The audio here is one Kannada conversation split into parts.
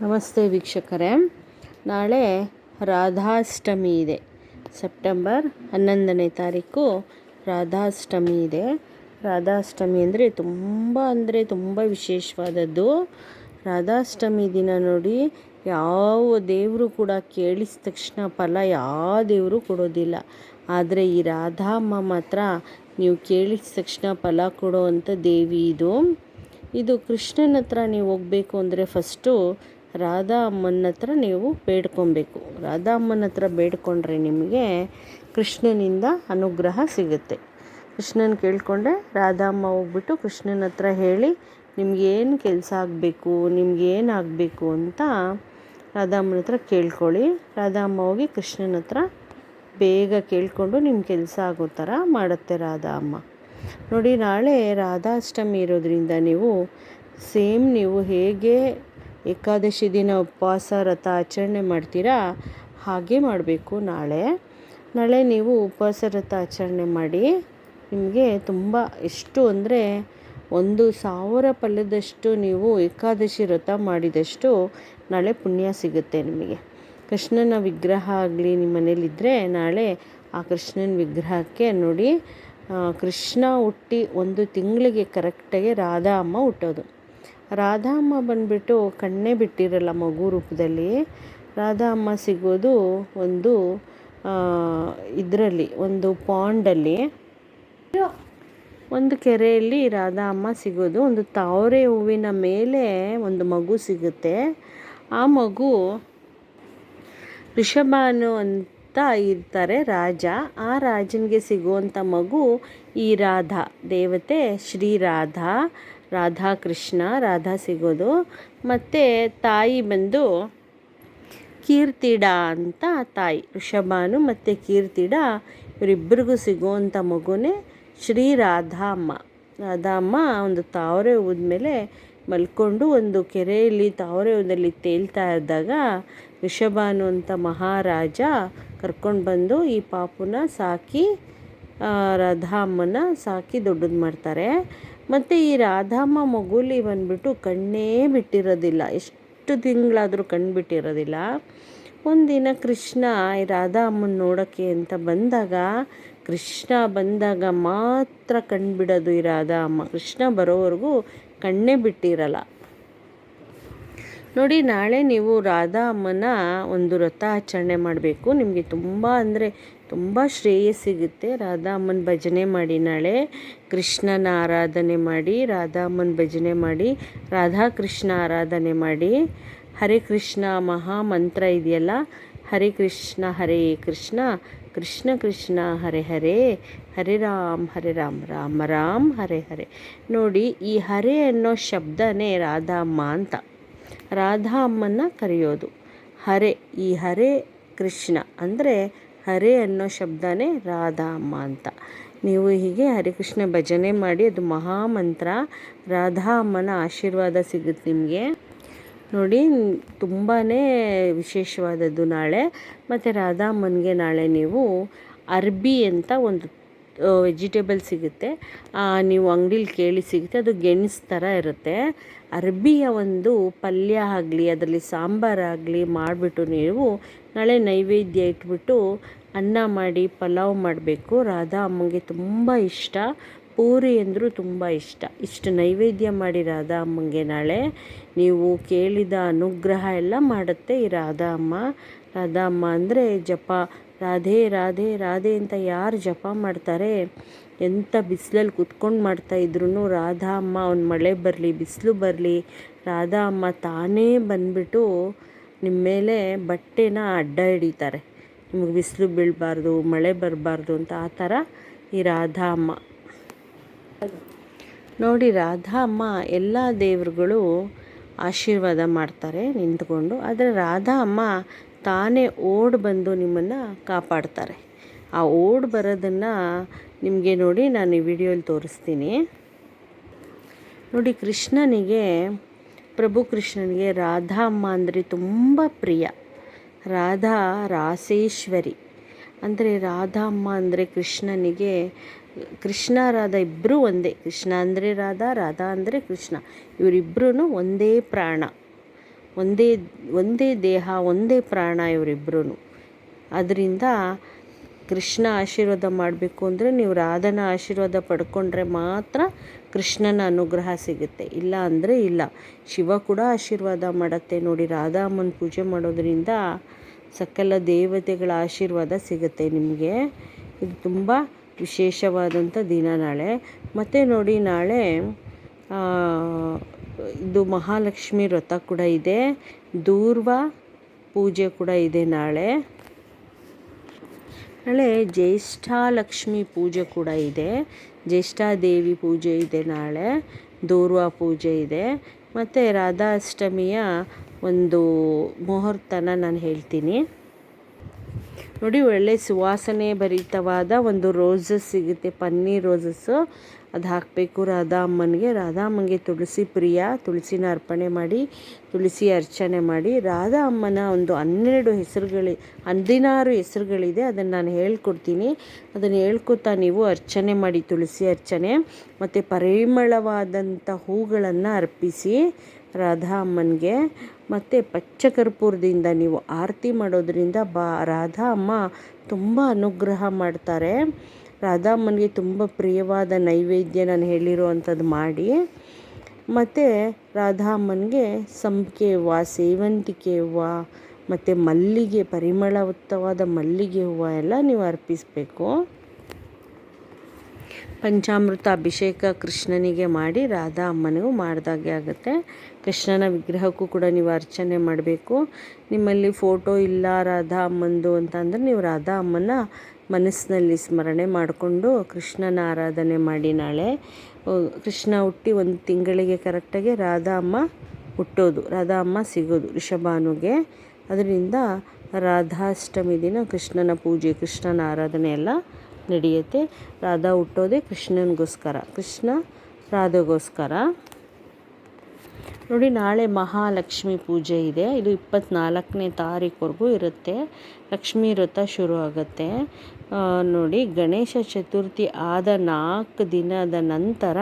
ನಮಸ್ತೆ ವೀಕ್ಷಕರೇ. ನಾಳೆ ರಾಧಾಷ್ಟಮಿ ಇದೆ. ಸೆಪ್ಟೆಂಬರ್ ಹನ್ನೊಂದನೇ ತಾರೀಕು ರಾಧಾಷ್ಟಮಿ ಇದೆ. ರಾಧಾಷ್ಟಮಿ ಅಂದರೆ ತುಂಬ ಅಂದರೆ ತುಂಬ ವಿಶೇಷವಾದದ್ದು. ರಾಧಾಷ್ಟಮಿ ದಿನ ನೋಡಿ ಯಾವ ದೇವರು ಕೂಡ ಕೇಳಿದ ತಕ್ಷಣ ಫಲ ಯಾವ ದೇವರು ಕೊಡೋದಿಲ್ಲ. ಆದರೆ ಈ ರಾಧಾಮ್ಮ ಮಾತ್ರ ನೀವು ಕೇಳಿದ ತಕ್ಷಣ ಫಲ ಕೊಡೋವಂಥ ದೇವಿ ಇದು. ಇದು ಕೃಷ್ಣನ ಹತ್ರ ನೀವು ಹೋಗಬೇಕು ಅಂದರೆ ಫಸ್ಟು ರಾಧಾ ಅಮ್ಮನ ಹತ್ರ ನೀವು ಬೇಡ್ಕೊಬೇಕು. ರಾಧಾ ಅಮ್ಮನ ಹತ್ರ ಬೇಡ್ಕೊಂಡ್ರೆ ನಿಮಗೆ ಕೃಷ್ಣನಿಂದ ಅನುಗ್ರಹ ಸಿಗುತ್ತೆ. ಕೃಷ್ಣನ ಕೇಳಿಕೊಂಡ್ರೆ ರಾಧಾಮ್ಮ ಹೋಗ್ಬಿಟ್ಟು ಕೃಷ್ಣನ ಹತ್ರ ಹೇಳಿ, ನಿಮ್ಗೇನು ಕೆಲಸ ಆಗಬೇಕು, ನಿಮ್ಗೇನು ಆಗಬೇಕು ಅಂತ ರಾಧಾಮ್ಮನ ಹತ್ರ ಕೇಳ್ಕೊಳ್ಳಿ. ರಾಧಾಮ್ಮ ಹೋಗಿ ಕೃಷ್ಣನ ಹತ್ರ ಬೇಗ ಕೇಳಿಕೊಂಡು ನಿಮ್ಮ ಕೆಲಸ ಆಗೋ ಥರ ಮಾಡುತ್ತೆ ರಾಧಾ ಅಮ್ಮ ನೋಡಿ, ನಾಳೆ ರಾಧಾಷ್ಟಮಿ ಇರೋದ್ರಿಂದ ನೀವು ಸೇಮ್ ನೀವು ಹೇಗೆ ಏಕಾದಶಿ ದಿನ ಉಪವಾಸ, ವ್ರತ ಆಚರಣೆ ಮಾಡ್ತೀರಾ? ಹಾಗೆ ಮಾಡಬೇಕು ನಾಳೆ. ನಾಳೆ ನೀವು ಉಪವಾಸ, ವ್ರತ ಆಚರಣೆ ಮಾಡಿ. ನಿಮಗೆ ತುಂಬ ಎಷ್ಟು ಅಂದರೆ ಒಂದು ಸಾವಿರ ಪಲ್ಯದಷ್ಟು ನೀವು ಏಕಾದಶಿ, ವ್ರತ ಮಾಡಿದಷ್ಟು ನಾಳೆ ಪುಣ್ಯ ಸಿಗುತ್ತೆ ನಿಮಗೆ. ಕೃಷ್ಣನ ವಿಗ್ರಹ ಆಗಲಿ ನಿಮ್ಮ ಮನೇಲಿದ್ದರೆ ನಾಳೆ ಆ ಕೃಷ್ಣನ ವಿಗ್ರಹಕ್ಕೆ ನೋಡಿ ಕೃಷ್ಣ ಹುಟ್ಟಿ ಒಂದು ತಿಂಗಳಿಗೆ ಕರೆಕ್ಟಾಗಿ ರಾಧಾ ಅಮ್ಮ ಹುಟ್ಟೋದು. ರಾಧಾ ಅಮ್ಮ ಬಂದುಬಿಟ್ಟು ಕಣ್ಣೇ ಬಿಟ್ಟಿರಲ್ಲ ಮಗು ರೂಪದಲ್ಲಿ. ರಾಧಾ ಅಮ್ಮ ಸಿಗೋದು ಒಂದು ಇದರಲ್ಲಿ, ಒಂದು ಪಾಂಡಲ್ಲಿ ಒಂದು ಕೆರೆಯಲ್ಲಿ ರಾಧಾ ಅಮ್ಮ ಸಿಗೋದು, ಒಂದು ತಾವರೆ ಹೂವಿನ ಮೇಲೆ ಒಂದು ಮಗು ಸಿಗುತ್ತೆ. ಆ ಮಗು ಋಷಭಾನು ಅಂತ ಇರ್ತಾರೆ ರಾಜ. ಆ ರಾಜನಿಗೆ ಸಿಗುವಂಥ ಮಗು ಈ ರಾಧಾ. ದೇವತೆ ಶ್ರೀ ರಾಧಾ. ರಾಧಾಕೃಷ್ಣ ರಾಧಾ ಸಿಗೋದು. ಮತ್ತು ತಾಯಿ ಬಂದು ಕೀರ್ತಿಡ ಅಂತ ತಾಯಿ. ಋಷಭಾನು ಮತ್ತು ಕೀರ್ತಿಡ ಇವರಿಬ್ಬರಿಗೂ ಸಿಗುವಂಥ ಮಗುನೇ ಶ್ರೀ ರಾಧಾ ಅಮ್ಮ ರಾಧಾ ಅಮ್ಮ ಒಂದು ತಾವರೆ ಹೂದ ಮೇಲೆ ಮಲ್ಕೊಂಡು ಒಂದು ಕೆರೆಯಲ್ಲಿ ತಾವರೆ ಹೂದಲ್ಲಿ ತೇಲ್ತಾ ಇದ್ದಾಗ ಋಷಭಾನು ಅಂತ ಮಹಾರಾಜ ಕರ್ಕೊಂಡು ಬಂದು ಈ ಪಾಪುನ ಸಾಕಿ ರಾಧಾಮ್ಮನ ಸಾಕಿ ದೊಡ್ಡದು ಮಾಡ್ತಾರೆ. ಮತ್ತು ಈ ರಾಧಾಮ್ಮ ಮಗುಲಿ ಬಂದ್ಬಿಟ್ಟು ಕಣ್ಣೇ ಬಿಟ್ಟಿರೋದಿಲ್ಲ. ಎಷ್ಟು ತಿಂಗಳಾದರೂ ಕಣ್ಣು ಬಿಟ್ಟಿರೋದಿಲ್ಲ. ಒಂದಿನ ಕೃಷ್ಣ, ಈ ರಾಧಾ ಅಮ್ಮನ ನೋಡೋಕ್ಕೆ ಅಂತ ಬಂದಾಗ, ಕೃಷ್ಣ ಬಂದಾಗ ಮಾತ್ರ ಕಣ್ಣು ಬಿಡೋದು ಈ ರಾಧಾ ಅಮ್ಮ ಕೃಷ್ಣ ಬರೋವರೆಗೂ ಕಣ್ಣೇ ಬಿಟ್ಟಿರಲ್ಲ. ನೋಡಿ, ನಾಳೆ ನೀವು ರಾಧಾ ಅಮ್ಮನ ಒಂದು ವ್ರತ ಆಚರಣೆ ಮಾಡಬೇಕು. ನಿಮಗೆ ತುಂಬ ಅಂದರೆ ತುಂಬ ಶ್ರೇಯ ಸಿಗುತ್ತೆ. ರಾಧಾ ಅಮ್ಮನ ಭಜನೆ ಮಾಡಿ ನಾಳೆ. ಕೃಷ್ಣನ ಆರಾಧನೆ ಮಾಡಿ ರಾಧಾ ಅಮ್ಮನ ಭಜನೆ ಮಾಡಿ, ರಾಧಾಕೃಷ್ಣ ಆರಾಧನೆ ಮಾಡಿ. ಹರೇ ಕೃಷ್ಣ, ಮಹಾ ಮಂತ್ರ ಇದೆಯಲ್ಲ? ಹರೇ ಕೃಷ್ಣ ಹರೇ ಕೃಷ್ಣ. ಕೃಷ್ಣ ಕೃಷ್ಣ, ಹರೆ ಹರೇ. ಹರೇ ರಾಮ್ ಹರೇ ರಾಮ್, ರಾಮ ರಾಮ್, ಹರೇ ಹರೇ. ನೋಡಿ, ಈ ಹರೇ ಅನ್ನೋ ಶಬ್ದನೇ ರಾಧಾ ಅಮ್ಮ ಅಂತ. ರಾಧಾ ಅಮ್ಮನ ಕರೆಯೋದು. ಹರೆ, ಈ ಹರೆ ಕೃಷ್ಣ. ಅಂದರೆ ಹರೆ ಅನ್ನೋ ಶಬ್ದನೇ ರಾಧಾ ಅಮ್ಮ ಅಂತ. ನೀವು ಹೀಗೆ ಹರಿಕೃಷ್ಣ ಭಜನೆ ಮಾಡಿ, ಅದು ಮಹಾಮಂತ್ರ. ರಾಧಾ ಅಮ್ಮನ ಆಶೀರ್ವಾದ ಸಿಗುತ್ತೆ ನಿಮಗೆ. ನೋಡಿ ತುಂಬಾ ವಿಶೇಷವಾದದ್ದು ನಾಳೆ. ಮತ್ತು ರಾಧಾ ಅಮ್ಮನಿಗೆ ನಾಳೆ ನೀವು ಅರ್ಬಿ ಅಂತ ಒಂದು ವೆಜಿಟೇಬಲ್ ಸಿಗುತ್ತೆ. ನೀವು ಅಂಗಡೀಲಿ ಕೇಳಿ ಸಿಗುತ್ತೆ. ಅದು ಗೆಣಸ್ ಥರ ಇರುತ್ತೆ. ಅರ್ಬಿಯ ಒಂದು ಪಲ್ಯ ಆಗಲಿ, ಅದರಲ್ಲಿ ಸಾಂಬಾರಾಗಲಿ ಮಾಡಿಬಿಟ್ಟು ನೀವು ನಾಳೆ ನೈವೇದ್ಯ ಇಟ್ಬಿಟ್ಟು ಅನ್ನ ಮಾಡಿ, ಪಲಾವ್ ಮಾಡಬೇಕು. ರಾಧಾ ಅಮ್ಮಂಗೆ ತುಂಬ ಇಷ್ಟ. ಪೂರಿ ಅಂದರೂ ತುಂಬ ಇಷ್ಟ. ಇಷ್ಟು ನೈವೇದ್ಯ ಮಾಡಿ ರಾಧಾ ಅಮ್ಮಂಗೆ ನಾಳೆ. ನೀವು ಕೇಳಿದ ಅನುಗ್ರಹ ಎಲ್ಲ ಮಾಡುತ್ತೆ ಈ ರಾಧಾ ಅಮ್ಮ. ರಾಧಾ ಅಮ್ಮ ಅಂದರೆ ಜಪ. ರಾಧೆ ರಾಧೆ ರಾಧೆ ಅಂತ ಯಾರು ಜಪ ಮಾಡ್ತಾರೆ? ಎಂಥ ಬಿಸಿಲಲ್ಲಿ ಕುತ್ಕೊಂಡು ಮಾಡ್ತಾಯಿದ್ರು ರಾಧಾ ಅಮ್ಮ ಅವ್ನು ಮಳೆ ಬರಲಿ, ಬಿಸಿಲು ಬರಲಿ, ರಾಧಾ ಅಮ್ಮ ತಾನೇ ಬಂದುಬಿಟ್ಟು ನಿಮ್ಮ ಮೇಲೆ ಬಟ್ಟೆನ ಅಡ್ಡ ಹಿಡಿತಾರೆ. ನಿಮಗೆ ಬಿಸಿಲು ಬೀಳಬಾರ್ದು, ಮಳೆ ಬರಬಾರ್ದು ಅಂತ ಆ ಥರ ಈ ರಾಧಾ ಅಮ್ಮ. ನೋಡಿ ರಾಧಾ ಅಮ್ಮ ಎಲ್ಲ ದೇವರುಗಳು ಆಶೀರ್ವಾದ ಮಾಡ್ತಾರೆ ನಿಂತ್ಕೊಂಡು. ಆದರೆ ರಾಧಾ ಅಮ್ಮ ತಾನೇ ಓಡ್ ಬಂದು ನಿಮ್ಮನ್ನು ಕಾಪಾಡ್ತಾರೆ. ಆ ಓಡ್ ಬರೋದನ್ನು ನಿಮಗೆ ನೋಡಿ ನಾನು ಈ ವಿಡಿಯೋಲಿ ತೋರಿಸ್ತೀನಿ. ನೋಡಿ, ಕೃಷ್ಣನಿಗೆ, ಪ್ರಭು ಕೃಷ್ಣನಿಗೆ ರಾಧಾ ಅಮ್ಮ ಅಂದರೆ ತುಂಬ ಪ್ರಿಯ. ರಾಧಾ ರಾಸೇಶ್ವರಿ. ಅಂದರೆ ರಾಧಾ ಅಮ್ಮ ಅಂದರೆ ಕೃಷ್ಣನಿಗೆ, ಕೃಷ್ಣ, ರಾಧಾ ಇಬ್ಬರೂ ಒಂದೇ. ಕೃಷ್ಣ ಅಂದರೆ ರಾಧಾ ರಾಧಾ ಅಂದರೆ ಕೃಷ್ಣ. ಇವರಿಬ್ಬರೂ ಒಂದೇ ಪ್ರಾಣ. ಒಂದೇ ಒಂದೇ ದೇಹ, ಒಂದೇ ಪ್ರಾಣ ಇವರಿಬ್ಬರೂ ಅದರಿಂದ ಕೃಷ್ಣ ಆಶೀರ್ವಾದ ಮಾಡಬೇಕು ಅಂದರೆ ನೀವು ರಾಧನ ಆಶೀರ್ವಾದ ಪಡ್ಕೊಂಡ್ರೆ ಮಾತ್ರ ಕೃಷ್ಣನ ಅನುಗ್ರಹ ಸಿಗುತ್ತೆ. ಇಲ್ಲ ಅಂದರೆ ಇಲ್ಲ. ಶಿವ ಕೂಡ ಆಶೀರ್ವಾದ ಮಾಡುತ್ತೆ ನೋಡಿ. ರಾಧಾ ಅಮ್ಮನ ಪೂಜೆ ಮಾಡೋದರಿಂದ ಸಕಲ ದೇವತೆಗಳ ಆಶೀರ್ವಾದ ಸಿಗುತ್ತೆ ನಿಮಗೆ. ಇದು ತುಂಬ ವಿಶೇಷವಾದಂಥ ದಿನ ನಾಳೆ. ಮತ್ತು ನೋಡಿ ನಾಳೆ ಇದು ಮಹಾಲಕ್ಷ್ಮಿ ವ್ರತ ಕೂಡ ಇದೆ. ದೂರ್ವ ಪೂಜೆ ಕೂಡ ಇದೆ ನಾಳೆ. ನಾಳೆ ಜ್ಯೇಷ್ಠಾಲಕ್ಷ್ಮಿ ಪೂಜೆ ಕೂಡ ಇದೆ. ಜ್ಯೇಷ್ಠಾದೇವಿ ಪೂಜೆ ಇದೆ ನಾಳೆ. ದೂರ್ವ ಪೂಜೆ ಇದೆ. ಮತ್ತು ರಾಧಾಷ್ಟಮಿಯ ಒಂದು ಮುಹೂರ್ತನ ನಾನು ಹೇಳ್ತೀನಿ. ನೋಡಿ ಒಳ್ಳೆ ಸುವಾಸನೆ ಭರಿತವಾದ ಒಂದು ರೋಸಸ್ ಸಿಗುತ್ತೆ. ಪನ್ನೀರ್ ರೋಸಸ್ಸು ಅದು ಹಾಕಬೇಕು. ರಾಧಾ ಅಮ್ಮನಿಗೆ ರಾಧಾ ಅಮ್ಮನಿಗೆ ತುಳಸಿ ಪ್ರಿಯ. ತುಳಸಿನ ಅರ್ಪಣೆ ಮಾಡಿ, ತುಳಸಿ ಅರ್ಚನೆ ಮಾಡಿ ರಾಧಾ ಅಮ್ಮನ ಒಂದು ಹನ್ನೆರಡು ಹೆಸರುಗಳಿ, ಹದಿನಾರು ಹೆಸರುಗಳಿದೆ. ಅದನ್ನು ನಾನು ಹೇಳ್ಕೊಡ್ತೀನಿ. ಅದನ್ನು ಹೇಳ್ಕೊತಾ ನೀವು ಅರ್ಚನೆ ಮಾಡಿ, ತುಳಸಿ ಅರ್ಚನೆ. ಮತ್ತು ಪರಿಮಳವಾದಂಥ ಹೂಗಳನ್ನು ಅರ್ಪಿಸಿ ರಾಧಾ ಅಮ್ಮನಿಗೆ ಮತ್ತು ಪಚ್ಚಕರ್ಪೂರದಿಂದ ನೀವು ಆರತಿ ಮಾಡೋದರಿಂದ ಬಾ ರಾಧಾ ಅಮ್ಮ ತುಂಬ ಅನುಗ್ರಹ ಮಾಡ್ತಾರೆ. ರಾಧಾಮ್ಮನಿಗೆ ತುಂಬ ಪ್ರಿಯವಾದ ನೈವೇದ್ಯ ನಾನು ಹೇಳಿರುವಂಥದ್ದು ಮಾಡಿ, ಮತ್ತು ರಾಧಾ ಅಮ್ಮನಿಗೆ ಸಂಪಿಗೆ ಹೂವು ಸೇವಂತಿಕೆ ಹೂವು, ಮತ್ತು ಮಲ್ಲಿಗೆ, ಪರಿಮಳಯುಕ್ತವಾದ ಮಲ್ಲಿಗೆ ಹೂವು ಎಲ್ಲ ನೀವು ಅರ್ಪಿಸಬೇಕು. ಪಂಚಾಮೃತ ಅಭಿಷೇಕ ಕೃಷ್ಣನಿಗೆ ಮಾಡಿ ರಾಧಾ ಅಮ್ಮನಿಗೂ ಮಾಡಿದಾಗೆ ಆಗುತ್ತೆ. ಕೃಷ್ಣನ ವಿಗ್ರಹಕ್ಕೂ ಕೂಡ ನೀವು ಅರ್ಚನೆ ಮಾಡಬೇಕು. ನಿಮ್ಮಲ್ಲಿ ಫೋಟೋ ಇಲ್ಲ ರಾಧಾ ಅಮ್ಮಂದು ಅಂತ ಅಂದರೆ ನೀವು ರಾಧಾ ಅಮ್ಮನ ಮನಸ್ಸಿನಲ್ಲಿ ಸ್ಮರಣೆ ಮಾಡಿಕೊಂಡು ಕೃಷ್ಣನ ಆರಾಧನೆ ಮಾಡಿ ನಾಳೆ. ಕೃಷ್ಣ ಹುಟ್ಟಿ ಒಂದು ತಿಂಗಳಿಗೆ ಕರೆಕ್ಟಾಗಿ ರಾಧಾ ಅಮ್ಮ ಹುಟ್ಟೋದು ರಾಧಾ ಅಮ್ಮ ಸಿಗೋದು ಋಷಭಾನುಗೆ ಅದರಿಂದ ರಾಧಾಷ್ಟಮಿ ದಿನ ಕೃಷ್ಣನ ಪೂಜೆ, ಕೃಷ್ಣನ ಆರಾಧನೆ ಎಲ್ಲ ನಡೆಯುತ್ತೆ. ರಾಧಾ ಹುಟ್ಟೋದೇ ಕೃಷ್ಣನಿಗೋಸ್ಕರ, ಕೃಷ್ಣ ರಾಧೆಗೋಸ್ಕರ. ನೋಡಿ, ನಾಳೆ ಮಹಾಲಕ್ಷ್ಮಿ ಪೂಜೆ ಇದೆ. ಇದು ಇಪ್ಪತ್ತ್ನಾಲ್ಕನೇ ತಾರೀಕುವರೆಗೂ ಇರುತ್ತೆ. ಲಕ್ಷ್ಮಿ ವ್ರತ ಶುರು ಆಗುತ್ತೆ. ನೋಡಿ, ಗಣೇಶ ಚತುರ್ಥಿ ಆದ ನಾಲ್ಕು ದಿನದ ನಂತರ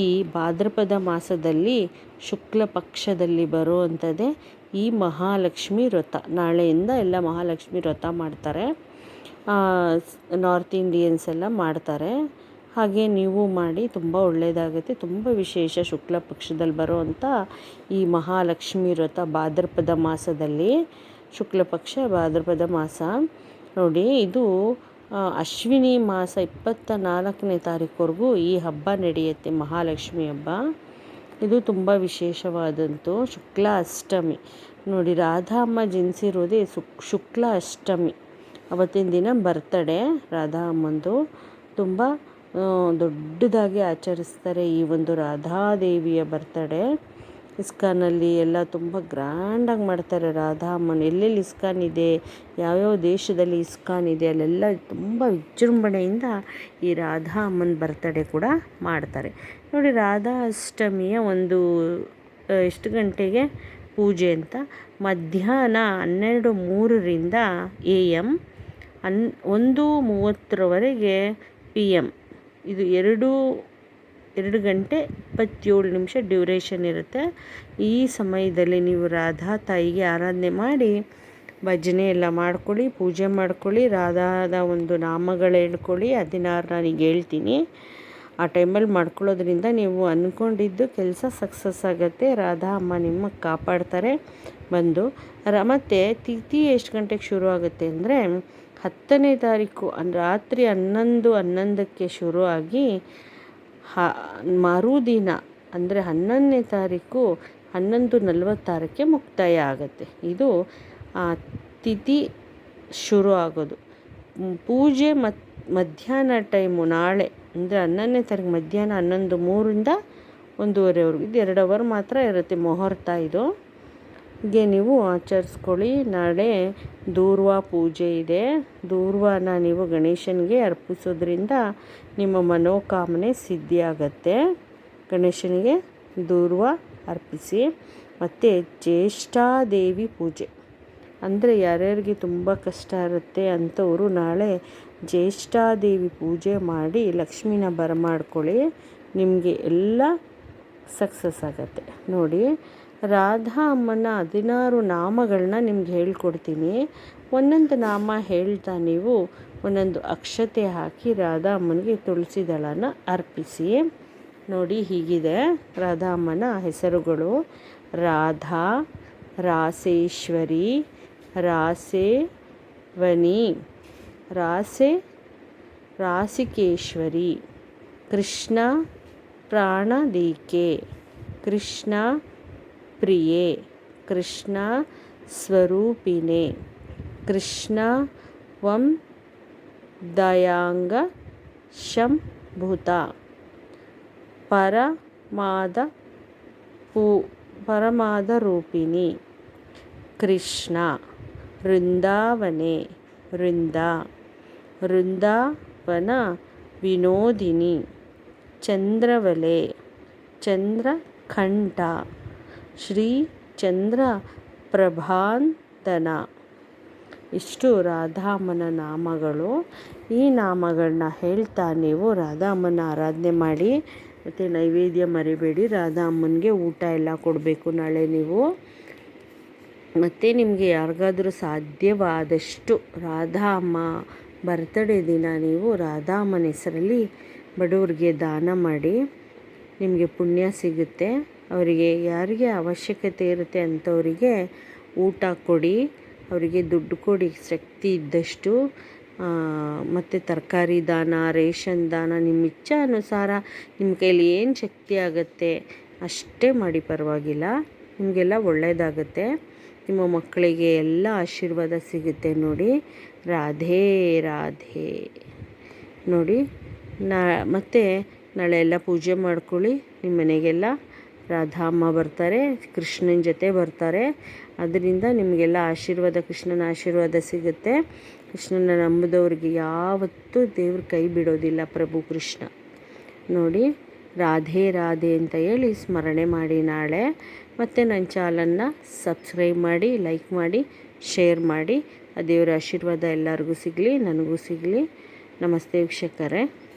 ಈ ಭಾದ್ರಪದ ಮಾಸದಲ್ಲಿ ಶುಕ್ಲ ಪಕ್ಷದಲ್ಲಿ ಬರುವಂಥದ್ದೇ ಈ ಮಹಾಲಕ್ಷ್ಮಿ ವ್ರತ. ನಾಳೆಯಿಂದ ಎಲ್ಲ ಮಹಾಲಕ್ಷ್ಮಿ ವ್ರತ ಮಾಡ್ತಾರೆ. ನಾರ್ತ್ ಇಂಡಿಯನ್ಸ್ ಎಲ್ಲ ಮಾಡ್ತಾರೆ. ಹಾಗೆ ನೀವು ಮಾಡಿ ತುಂಬ ಒಳ್ಳೆಯದಾಗುತ್ತೆ ತುಂಬ ವಿಶೇಷ ಶುಕ್ಲ ಪಕ್ಷದಲ್ಲಿ ಬರುವಂಥ ಈ ಮಹಾಲಕ್ಷ್ಮಿ ವ್ರತ ಭಾದ್ರಪದ ಮಾಸದಲ್ಲಿ. ಶುಕ್ಲ ಪಕ್ಷ ಭಾದ್ರಪದ ಮಾಸ. ನೋಡಿ, ಇದು ಅಶ್ವಿನಿ ಮಾಸ ಇಪ್ಪತ್ತ ನಾಲ್ಕನೇ ತಾರೀಕುವರೆಗೂ ಈ ಹಬ್ಬ ನಡೆಯುತ್ತೆ, ಮಹಾಲಕ್ಷ್ಮಿ ಹಬ್ಬ. ಇದು ತುಂಬ ವಿಶೇಷವಾದಂತು ಶುಕ್ಲ ಅಷ್ಟಮಿ. ನೋಡಿ ರಾಧಾ ಅಮ್ಮ ಜನಿಸಿರೋದೇ ಸುಕ್ ಶುಕ್ಲ ಅಷ್ಟಮಿ. ಅವತ್ತಿನ ದಿನ ಬರ್ತಡೆ ರಾಧಾ ಅಮ್ಮಂದು ತುಂಬ ದೊಡ್ಡದಾಗಿ ಆಚರಿಸ್ತಾರೆ ಈ ಒಂದು ರಾಧಾದೇವಿಯ ಬರ್ತಡೇ. ಇಸ್ಕಾನಲ್ಲಿ ಎಲ್ಲ ತುಂಬ ಗ್ರ್ಯಾಂಡಾಗಿ ಮಾಡ್ತಾರೆ ರಾಧಾ ಅಮ್ಮನ ಎಲ್ಲೆಲ್ಲಿ ಇಸ್ಕಾನ್ ಇದೆ? ಯಾವ್ಯಾವ ದೇಶದಲ್ಲಿ ಇಸ್ಕಾನ್ ಇದೆ? ಅಲ್ಲೆಲ್ಲ ತುಂಬ ವಿಜೃಂಭಣೆಯಿಂದ ಈ ರಾಧಾ ಅಮ್ಮನ ಬರ್ತಡೇ ಕೂಡ ಮಾಡ್ತಾರೆ. ನೋಡಿ ರಾಧಾ ಅಷ್ಟಮಿಯ ಒಂದು ಎಷ್ಟು ಗಂಟೆಗೆ? ಪೂಜೆ ಅಂತ. ಮಧ್ಯಾಹ್ನ ಹನ್ನೆರಡು ಮೂರರಿಂದ ಎ ಎಂ ಅನ್ ಒಂದು ಮೂವತ್ತರವರೆಗೆ ಪಿ ಎಂ ಇದು ಎರಡು ಎರಡು ಗಂಟೆ ಇಪ್ಪತ್ತೇಳು ನಿಮಿಷ ಡ್ಯೂರೇಷನ್ ಇರುತ್ತೆ. ಈ ಸಮಯದಲ್ಲಿ ನೀವು ರಾಧಾ ತಾಯಿಗೆ ಆರಾಧನೆ ಮಾಡಿ, ಭಜನೆ ಎಲ್ಲ ಮಾಡ್ಕೊಳ್ಳಿ, ಪೂಜೆ ಮಾಡ್ಕೊಳ್ಳಿ, ರಾಧಾದ ಒಂದು ನಾಮಗಳು ಹೇಳ್ಕೊಳ್ಳಿ ಹದಿನಾರು ನಾನೀಗ ಹೇಳ್ತೀನಿ. ಆ ಟೈಮಲ್ಲಿ ಮಾಡ್ಕೊಳ್ಳೋದ್ರಿಂದ ನೀವು ಅಂದ್ಕೊಂಡಿದ್ದು ಕೆಲಸ ಸಕ್ಸಸ್ ಆಗುತ್ತೆ. ರಾಧಾ ಅಮ್ಮ ನಿಮ್ಮ ಕಾಪಾಡ್ತಾರೆ. ಬಂದು ರ, ಮತ್ತು ತಿಥಿ ಎಷ್ಟು ಗಂಟೆಗೆ ಶುರು ಆಗುತ್ತೆ ಅಂದರೆ ಹತ್ತನೇ ತಾರೀಕು ರಾತ್ರಿ ಹನ್ನೊಂದು, ಹನ್ನೊಂದಕ್ಕೆ ಶುರುವಾಗಿ ಹ, ಮರುದಿನ, ಅಂದರೆ ಹನ್ನೊಂದನೇ ತಾರೀಕು ಹನ್ನೊಂದು ನಲವತ್ತಾರಕ್ಕೆ ಮುಕ್ತಾಯ ಆಗುತ್ತೆ. ಇದು ತಿಥಿ ಶುರು ಆಗೋದು. ಪೂಜೆ ಮತ್ತು ಮಧ್ಯಾಹ್ನ ಟೈಮು ನಾಳೆ, ಅಂದರೆ ಹನ್ನೊಂದನೇ ತಾರೀಕು ಮಧ್ಯಾಹ್ನ ಹನ್ನೊಂದು ಮೂರಿಂದ ಒಂದೂವರೆವರೆಗೂ, ಇದು ಎರಡು ಅವರ್ ಮಾತ್ರ ಇರುತ್ತೆ ಮುಹೂರ್ತ ಇದು. ಹೀಗೆ ನೀವು ಆಚರಿಸ್ಕೊಳ್ಳಿ. ನಾಳೆ ದೂರ್ವ ಪೂಜೆ ಇದೆ. ದೂರ್ವನ ನೀವು ಗಣೇಶನಿಗೆ ಅರ್ಪಿಸೋದ್ರಿಂದ ನಿಮ್ಮ ಮನೋಕಾಮನೆ ಸಿದ್ಧಿಯಾಗತ್ತೆ. ಗಣೇಶನಿಗೆ ದೂರ್ವ ಅರ್ಪಿಸಿ. ಮತ್ತು ಜ್ಯೇಷ್ಠಾದೇವಿ ಪೂಜೆ. ಅಂದರೆ ಯಾರ್ಯಾರಿಗೆ ತುಂಬ ಕಷ್ಟ ಇರುತ್ತೆ ಅಂಥವರು ನಾಳೆ ಜ್ಯೇಷ್ಠಾದೇವಿ ಪೂಜೆ ಮಾಡಿ ಲಕ್ಷ್ಮಿನ ಬರಮಾಡ್ಕೊಳ್ಳಿ. ನಿಮಗೆ ಎಲ್ಲ ಸಕ್ಸಸ್ ಆಗುತ್ತೆ. ನೋಡಿ ರಾಧಾ ಅಮ್ಮನ ಹದಿನಾರು ನಾಮಗಳನ್ನ ನಿಮ್ಗೆ ಹೇಳ್ಕೊಡ್ತೀನಿ. ಒಂದೊಂದು ನಾಮ ಹೇಳ್ತಾ ನೀವು ಒಂದೊಂದು ಅಕ್ಷತೆ ಹಾಕಿ ರಾಧಾ ಅಮ್ಮನಿಗೆ ತುಳಸಿ ದಳನ ಅರ್ಪಿಸಿ. ನೋಡಿ ಹೀಗಿದೆ ರಾಧಾ ಅಮ್ಮನ ಹೆಸರುಗಳು. ರಾಧಾ, ರಾಸೇಶ್ವರಿ, ರಾಸೇವನಿ, ರಾಸೆ, ರಾಸಿಕೇಶ್ವರಿ, ಕೃಷ್ಣ ಪ್ರಾಣದೀಕೆ, ಕೃಷ್ಣ ప్రియే కృష్ణ స్వరూపిణే. కృష్ణ వం దయాంగ శంభుత పరమాద పూ పరమాద రూపిణి. కృష్ణ వృందావనే వృంద వృందావన వినోదిని. చంద్రవలే చంద్రకంఠ ಶ್ರೀ ಚಂದ್ರ ಪ್ರಭಾಂತನ. ಇಷ್ಟು ರಾಧಾಮನ ನಾಮಗಳು. ಈ ನಾಮಗಳನ್ನ ಹೇಳ್ತಾ ನೀವು ರಾಧಾಮ್ಮನ ಆರಾಧನೆ ಮಾಡಿ, ಮತ್ತು ನೈವೇದ್ಯ ಮರಿಬೇಡಿ, ರಾಧಾಮನಿಗೆ ಊಟ ಎಲ್ಲ ಕೊಡಬೇಕು ನಾಳೆ ನೀವು. ಮತ್ತು ನಿಮಗೆ ಯಾರಿಗಾದರೂ ಸಾಧ್ಯವಾದಷ್ಟು ರಾಧಾಮ್ಮ ಬರ್ತಡೇ ದಿನ ನೀವು ರಾಧಾಮನ ಹೆಸರಲ್ಲಿ ಬಡವ್ರಿಗೆ ದಾನ ಮಾಡಿ, ನಿಮಗೆ ಪುಣ್ಯ ಸಿಗುತ್ತೆ. ಅವರಿಗೆ ಯಾರಿಗೆ ಅವಶ್ಯಕತೆ ಇರುತ್ತೆ ಅಂಥವರಿಗೆ ಊಟ ಕೊಡಿ, ಅವರಿಗೆ ದುಡ್ಡು ಕೊಡಿ, ಶಕ್ತಿ ಇದ್ದಷ್ಟು ಮತ್ತು ತರಕಾರಿ ದಾನ, ರೇಷನ್ ದಾನ, ನಿಮ್ಮ ಇಚ್ಛಾನುಸಾರ ನಿಮ್ಮ ಕೈಯಲ್ಲಿ ಏನು ಶಕ್ತಿ ಆಗುತ್ತೆ ಅಷ್ಟೇ ಮಾಡಿ ಪರವಾಗಿಲ್ಲ. ನಿಮಗೆಲ್ಲ ಒಳ್ಳೆಯದಾಗುತ್ತೆ ನಿಮ್ಮ ಮಕ್ಕಳಿಗೆ ಎಲ್ಲ ಆಶೀರ್ವಾದ ಸಿಗುತ್ತೆ ನೋಡಿ. ರಾಧೇ, ರಾಧೆ. ನೋಡಿ, ನಾ, ಮತ್ತು ನಾಳೆ ಎಲ್ಲ ಪೂಜೆ ಮಾಡ್ಕೊಳ್ಳಿ. ನಿಮ್ಮ ಮನೆಗೆಲ್ಲ ರಾಧಾ ಅಮ್ಮ ಬರ್ತಾರೆ, ಕೃಷ್ಣನ ಜೊತೆ ಬರ್ತಾರೆ. ಅದರಿಂದ ನಿಮಗೆಲ್ಲ ಆಶೀರ್ವಾದ, ಕೃಷ್ಣನ ಆಶೀರ್ವಾದ ಸಿಗುತ್ತೆ. ಕೃಷ್ಣನ ನಂಬಿದವ್ರಿಗೆ ಯಾವತ್ತೂ ದೇವ್ರ ಕೈ ಬಿಡೋದಿಲ್ಲ ಪ್ರಭು ಕೃಷ್ಣ. ನೋಡಿ, ರಾಧೆ ರಾಧೆ ಅಂತ ಹೇಳಿ ಸ್ಮರಣೆ ಮಾಡಿ ನಾಳೆ. ಮತ್ತು ನನ್ನ ಚಾನಲನ್ನು ಸಬ್ಸ್ಕ್ರೈಬ್ ಮಾಡಿ, ಲೈಕ್ ಮಾಡಿ, ಶೇರ್ ಮಾಡಿ. ಆ ದೇವರ ಆಶೀರ್ವಾದ ಎಲ್ಲರಿಗೂ ಸಿಗಲಿ, ನನಗೂ ಸಿಗಲಿ. ನಮಸ್ತೆ ವೀಕ್ಷಕರೇ.